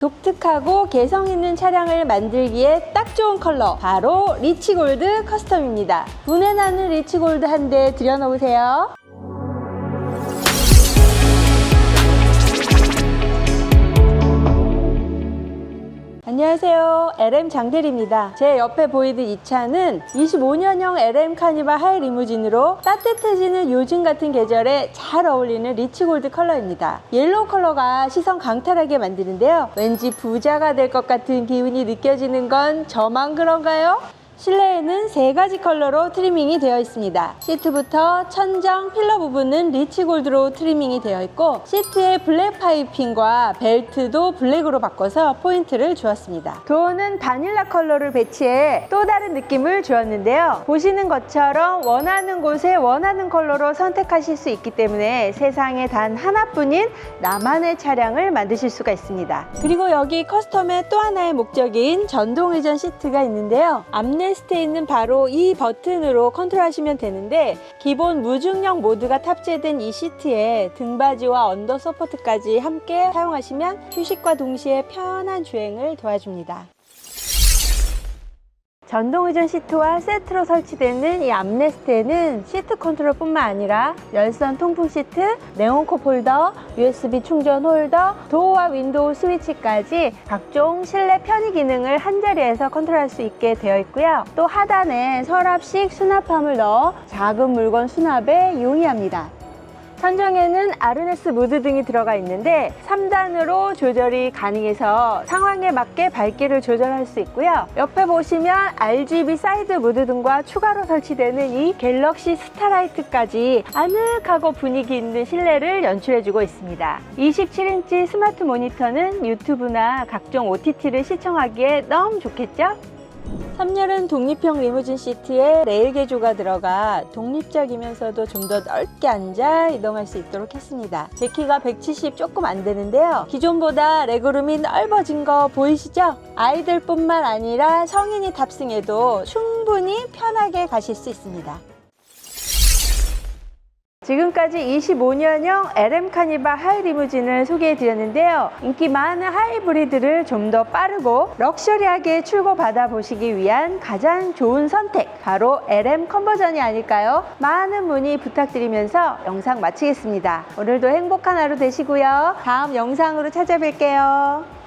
독특하고 개성 있는 차량을 만들기에 딱 좋은 컬러 바로 리치골드 커스텀입니다. 분해 나는 리치골드 한 대 들여놓으세요. 안녕하세요. LM 장대리입니다. 제 옆에 보이는 이 차는 25년형 LM 카니발 하이 리무진으로 따뜻해지는 요즘 같은 계절에 잘 어울리는 리치골드 컬러입니다. 옐로우 컬러가 시선 강탈하게 만드는데요. 왠지 부자가 될 것 같은 기운이 느껴지는 건 저만 그런가요? 실내에는 세 가지 컬러로 트리밍이 되어 있습니다. 시트부터 천장 필러 부분은 리치 골드로 트리밍이 되어 있고 시트의 블랙 파이핑과 벨트도 블랙으로 바꿔서 포인트를 주었습니다. 도어는 바닐라 컬러를 배치해 또 다른 느낌을 주었는데요. 보시는 것처럼 원하는 곳에 원하는 컬러로 선택하실 수 있기 때문에 세상에 단 하나뿐인 나만의 차량을 만드실 수가 있습니다. 그리고 여기 커스텀의 또 하나의 목적인 전동 회전 시트가 있는데요. 암 레스트에 있는 바로 이 버튼으로 컨트롤 하시면 되는데 기본 무중력 모드가 탑재된 이 시트에 등받이와 언더 서포트까지 함께 사용하시면 휴식과 동시에 편한 주행을 도와줍니다. 전동 의전 시트와 세트로 설치되는 이 암레스트에는 시트 컨트롤뿐만 아니라 열선 통풍 시트, 네온컵 홀더, USB 충전 홀더, 도어와 윈도우 스위치까지 각종 실내 편의 기능을 한 자리에서 컨트롤할 수 있게 되어 있고요. 또 하단에 서랍식 수납함을 넣어 작은 물건 수납에 용이합니다. 천정에는 아르네스 무드 등이 들어가 있는데 3단으로 조절이 가능해서 상황에 맞게 밝기를 조절할 수 있고요. 옆에 보시면 RGB 사이드 무드 등과 추가로 설치되는 이 갤럭시 스타라이트까지 아늑하고 분위기 있는 실내를 연출해주고 있습니다. 27인치 스마트 모니터는 유튜브나 각종 OTT를 시청하기에 너무 좋겠죠? 3열은 독립형 리무진 시트에 레일 개조가 들어가 독립적이면서도 좀 더 넓게 앉아 이동할 수 있도록 했습니다. 제 키가 170 조금 안 되는데요. 기존보다 레그룸이 넓어진 거 보이시죠? 아이들뿐만 아니라 성인이 탑승해도 충분히 편하게 가실 수 있습니다. 지금까지 25년형 LM 카니발 하이 리무진을 소개해 드렸는데요. 인기 많은 하이브리드를 좀 더 빠르고 럭셔리하게 출고받아 보시기 위한 가장 좋은 선택 바로 LM 컨버전이 아닐까요? 많은 문의 부탁드리면서 영상 마치겠습니다. 오늘도 행복한 하루 되시고요. 다음 영상으로 찾아뵐게요.